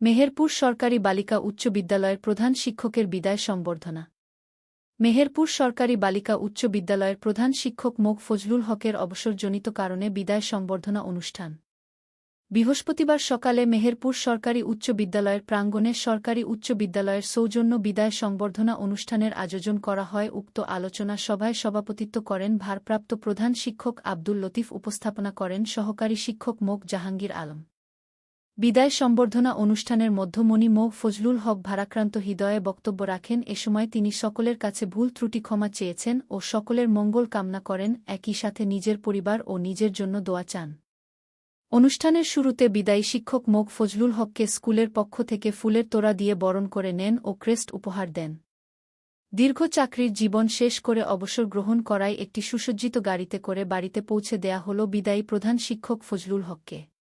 মেহেরপুর সরকারি বালিকা উচ্চ বিদ্যালয়ের প্রধান শিক্ষকের বিদায় সংবর্ধনা মেহেরপুর সরকারি বালিকা উচ্চ বিদ্যালয়ের প্রধান শিক্ষক মোক ফজলুল হকের অবসরজনিত কারণে বিদায় সংবর্ধনা অনুষ্ঠান। বৃহস্পতিবার সকালে মেহেরপুর সরকারি উচ্চ বিদ্যালয়ের প্রাঙ্গণে সরকারি উচ্চ বিদ্যালয়ের সৌজন্য বিদায় সংবর্ধনা অনুষ্ঠানের আয়োজন করা হয়। উক্ত আলোচনা সভায় সভাপতিত্ব করেন ভারপ্রাপ্ত প্রধান শিক্ষক আব্দুল লতিফ, উপস্থাপনা করেন সহকারী শিক্ষক মোক জাহাঙ্গীর আলম। বিদায় সম্বর্ধনা অনুষ্ঠানের মধ্যমণি মৌ. ফজলুল হক ভারাক্রান্ত হৃদয়ে বক্তব্য রাখেন, এ সময় তিনি সকলের কাছে ভুল ত্রুটি ক্ষমা চেয়েছেন ও সকলের মঙ্গল কামনা করেন, একই সাথে নিজের পরিবার ও নিজের জন্য দোয়া চান। অনুষ্ঠানের শুরুতে বিদায়ী শিক্ষক মোক ফজলুল হককে স্কুলের পক্ষ থেকে ফুলের তোড়া দিয়ে বরণ করে নেন ও ক্রেস্ট উপহার দেন। দীর্ঘ চাকরির জীবন শেষ করে অবসর গ্রহণ করায় একটি সুসজ্জিত গাড়িতে করে বাড়িতে পৌঁছে দেয়া হল বিদায়ী প্রধান শিক্ষক ফজলুল হককে।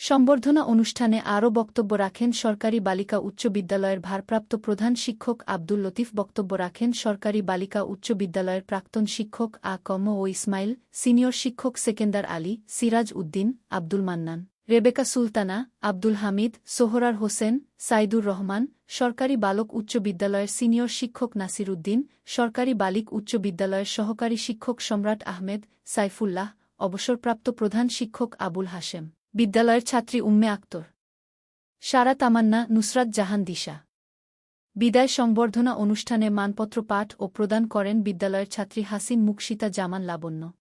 সম্বর্ধনা অনুষ্ঠানে আরও বক্তব্য রাখেন সরকারি বালিকা উচ্চ বিদ্যালয়ের ভারপ্রাপ্ত প্রধান শিক্ষক আব্দুল লতিফ। বক্তব্য রাখেন সরকারি বালিকা উচ্চ বিদ্যালয়ের প্রাক্তন শিক্ষক আ কম ও ইসমাইল, সিনিয়র শিক্ষক সেকেন্দার আলী, সিরাজ উদ্দিন, আব্দুল মান্নান, রেবেকা সুলতানা, আব্দুল হামিদ, সোহরার হোসেন, সাইদুর রহমান, সরকারি বালক উচ্চ বিদ্যালয়ের সিনিয়র শিক্ষক নাসির উদ্দিন, সরকারি বালিক উচ্চ বিদ্যালয়ের সহকারী শিক্ষক সম্রাট আহমেদ সাইফুল্লাহ, অবসরপ্রাপ্ত প্রধান শিক্ষক আবুল হাশেম। বিদ্যালয়ের ছাত্রী উম্মে আক্তর। সারা তামান্না, নুসরাত জাহান দিশা। বিদায় সংবর্ধনা অনুষ্ঠানে মানপত্র পাঠ ও প্রদান করেন বিদ্যালয়ের ছাত্রী হাসিন মুকশিতা জামান লাবণ্য।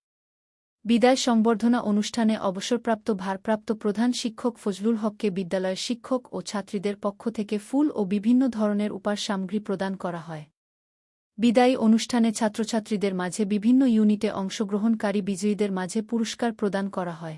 বিদায় সংবর্ধনা অনুষ্ঠানে অবসরপ্রাপ্ত ভারপ্রাপ্ত প্রধান শিক্ষক ফজলুল হককে বিদ্যালয়ের শিক্ষক ও ছাত্রীদের পক্ষ থেকে ফুল ও বিভিন্ন ধরনের উপার সামগ্রী প্রদান করা হয়। বিদায়ী অনুষ্ঠানে ছাত্রছাত্রীদের মাঝে বিভিন্ন ইউনিটে অংশগ্রহণকারী বিজয়ীদের মাঝে পুরস্কার প্রদান করা হয়।